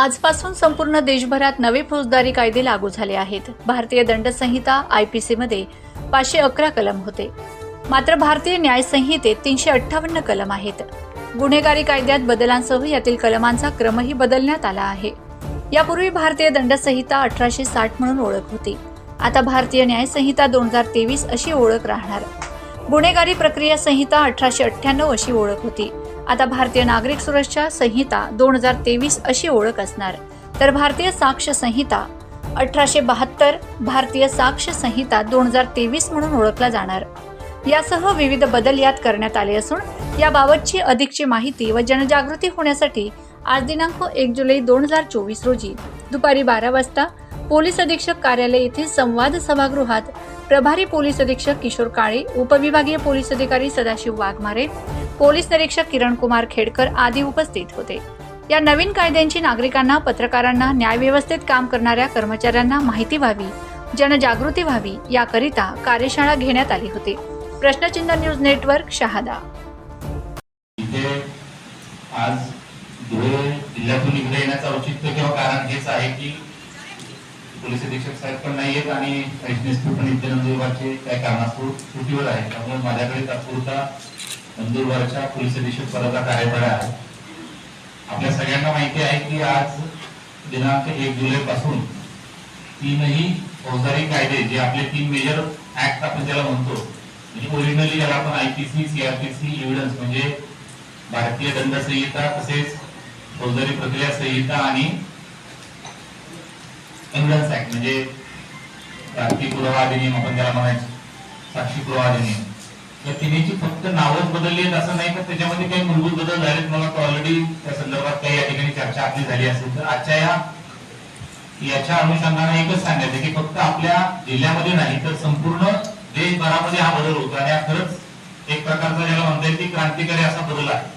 आजपासून संपूर्ण देशभरात नवे फौजदारी कायदे लागू झाले आहेत. भारतीय दंड संहिता पी मध्ये पाचशे अकरा कलम होते. मात्र भारतीय न्याय संहितेत तीनशे अठ्ठावन्न कलम आहेत. गुन्हेगारी कायद्यात बदलांसह यातील कलमांचा क्रमही बदलण्यात आला आहे. यापूर्वी भारतीय दंड संहिता अठराशे साठ म्हणून ओळख होती. आता भारतीय न्याय संहिता दोन हजार तेवीस अशी ओळख राहणार. गुन्हेगारी प्रक्रिया संहिता अठराशे अठ्ठ्याण्णव अशी ओळख होती. आता भारतीय नागरिक सुरक्षा संहिता दोन हजार तेवीस अशी ओळख असणार. तर भारतीय साक्ष संहिता अठराशे बहात्तर भारतीय साक्ष संहिता दोन हजार तेवीस म्हणून ओळखला जाणार. यासह विविध बदल यात करण्यात आले असून याबाबतची अधिकची माहिती व जनजागृती होण्यासाठी आज दिनांक एक जुलै दोन हजार चोवीस रोजी दुपारी बारा वाजता पोलीस अधीक्षक कार्यालय येथील संवाद सभागृहात प्रभारी पोलीस अधीक्षक किशोर काळे उपविभागीय पोलीस अधिकारी सदाशिव वाघमारे पोलीस निरीक्षक किरण कुमार खेडकर आदी उपस्थित होते. या नवीन कायद्यांची नागरिकांना पत्रकारांना न्यायव्यवस्थेत काम करणाऱ्या कर्मचाऱ्यांना माहिती व्हावी जनजागृती व्हावी याकरिता कार्यशाळा घेण्यात आली होती. प्रश्नचिन्ह न्यूज नेटवर्क शहादा. आज धुळे जिल्ह्यातून इकडे येण्याचं औचित्य किंवा कारण हेच आहे की पोलीस अधीक्षक साहेब पण नाही आहेत आणि एसडीएसपी पण इथे नंदुरबारचे काही कारणास्तव सुट्टीवर आहे त्यामुळे माझ्याकडे तात्पुरता नंदुरबारच्या पोलीस अधीक्षक पदाचा कार्यभार आहे. आपल्या सगळ्यांना माहिती आहे की आज दिनांक एक जुलै पासून तीनही फौजदारी कायदे जे आपले तीन मेजर ऍक्ट आपण त्याला म्हणतो म्हणजे ओरिजिनली ज्याला आपण आयपीसी सीआरपीसी एव्हिडन्स म्हणजे भारतीय दंड संहिता तसेच फौजदारी प्रक्रिया संहिता आणि एव्हिडन्स ऍक्ट म्हणजे साक्षी पुरावा अधिनियम आपण त्याला म्हणायचं. साक्षी पुरावा अधिनियम तर तिन्हीची फक्त नावच बदलली आहेत असं नाही तर त्याच्यामध्ये काही मूलभूत बदल झालेत मला ऑलरेडी त्या संदर्भात काही या ठिकाणी चर्चा आपली झाली असेल. तर आजच्या या याच्या अनुषंगाने एकच सांगायचं की फक्त आपल्या जिल्ह्यामध्ये नाही तर संपूर्ण देशभरामध्ये हा बदल होतो. आणि हा खरंच एक प्रकारचा ज्याला म्हणता येईल की क्रांतिकारी असा बदल आहे.